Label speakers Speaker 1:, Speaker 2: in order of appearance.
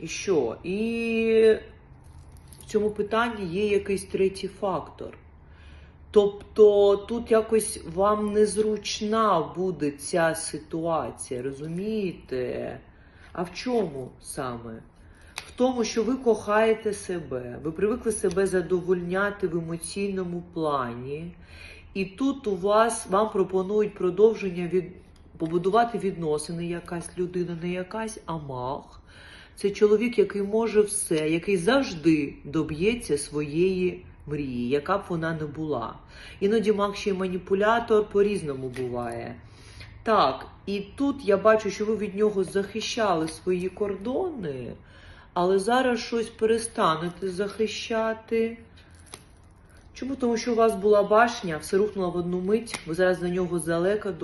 Speaker 1: І що? І в цьому питанні є якийсь третій фактор. Тобто тут якось вам незручна буде ця ситуація, розумієте? А в чому саме? В тому, що ви кохаєте себе, ви привикли себе задовольняти в емоційному плані, і тут у вас вам пропонують продовження від побудувати відносини, якась людина, не якась, а мах. Це чоловік, який може все, який завжди доб'ється своєї мрії, яка б вона не була. Іноді маг ще й маніпулятор по-різному буває. Так, і тут я бачу, що ви від нього захищали свої кордони, але зараз щось перестанете захищати. Чому? Тому що у вас була башня, все рухнуло в одну мить, ви зараз на нього здалека